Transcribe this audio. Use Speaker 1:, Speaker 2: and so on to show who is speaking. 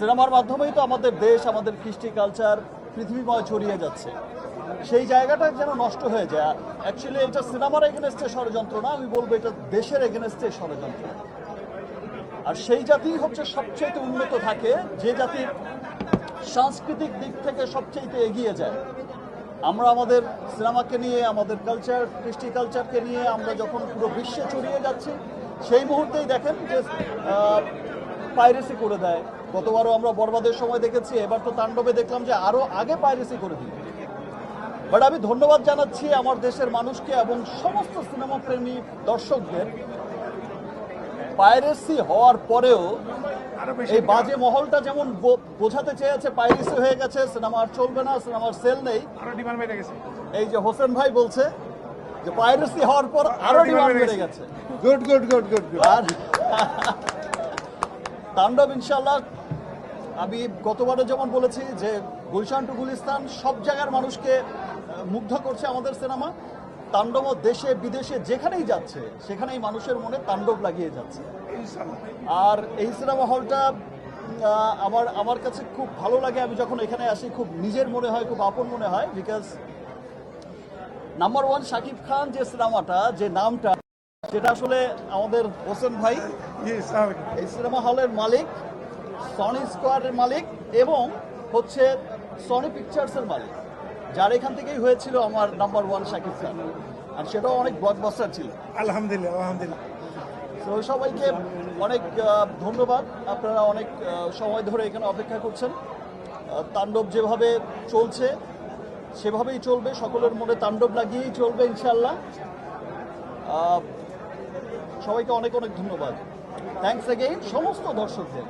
Speaker 1: সিনেমার মাধ্যমেই তো আমাদের দেশ, আমাদের কৃষ্টি কালচার, পৃথিবীময় ছড়িয়ে যাচ্ছে। সেই জায়গাটা যেন নষ্ট হয়ে যায়। অ্যাকচুয়ালি এটা সিনেমার এগেনস্টে ষড়যন্ত্র না, আমি বলব এটা দেশের এগেনস্টে ষড়যন্ত্র। আর সেই জাতি হচ্ছে সবচেয়ে উন্নত থাকে, যে জাতির সাংস্কৃতিক দিক থেকে সবচেয়ে এগিয়ে যায়। আমরা আমাদের সিনেমাকে নিয়ে, আমাদের কালচার কৃষ্টি কালচারকে নিয়ে আমরা যখন পুরো বিশ্বে ছড়িয়ে যাচ্ছি, সেই মুহূর্তেই দেখেন যে পাইরেসি করে দেয়। গতবারও আমরা বরবাদের সময় দেখেছি এবার তো তাণ্ডবে দেখলাম যে আরও আগে পাইরেসি করে দিল। বাট আমি ধন্যবাদ জানাচ্ছি আমার দেশের মানুষকে এবং সমস্ত সিনেমা প্রেমী দর্শকদের। পাইরেসি হওয়ার পরেও
Speaker 2: আরও
Speaker 1: এই বাজে মহলটা যেমন বো- বোঝাতে চেয়েছে পাইরেসি হয়ে গেছে সিনেমা আর চলবে না সিনেমার সেল নেই।
Speaker 2: আরও ডিমান্ড বেড়ে গেছে।
Speaker 1: এই যে হোসেন ভাই বলছে যে পাইরেসি হওয়ার পর আরও ডিমান্ড বেড়ে গেছে।
Speaker 3: Good good good good good
Speaker 1: আর তাণ্ডব ইনশাল্লাহ আমি গতবারে যেমন বলেছি যে গুলশান টু গুলিস্তান সব জায়গার মানুষকে মুগ্ধ করছে আমাদের সিনেমা। তাণ্ডব দেশে বিদেশে যেখানেই যাচ্ছে সেখানেই মানুষের মনে তাণ্ডব লাগিয়ে যাচ্ছে। আর এই সিনেমা হলটা আমার আমার কাছে খুব ভালো লাগে। আমি যখন এখানে আসি খুব নিজের মনে হয় খুব আপন মনে হয় because number one Shakib Khan যে সিনেমাটা যে নামটা সেটা আসলে আমাদের হোসেন ভাই এই সিনেমা হলের মালিক সনি স্কোয়ারের মালিক এবং হচ্ছে সনি পিকচার্সের মালিক যার এখান থেকেই হয়েছিল আমার নাম্বার ওয়ান শাকিব খান আর সেটাও অনেক ব্লকবাস্টার ছিল।
Speaker 2: আলহামদুলিল্লাহ আলহামদুলিল্লাহ।
Speaker 1: তো সবাইকে অনেক ধন্যবাদ। আপনারা অনেক সময় ধরে এখানে অপেক্ষা করছেন। তাণ্ডব যেভাবে চলছে সেভাবেই চলবে। সকলের মনে তাণ্ডব লাগিয়েই চলবে ইনশাল্লাহ সবাইকে অনেক অনেক ধন্যবাদ। থ্যাংকস এগেইন সমস্ত দর্শকদের।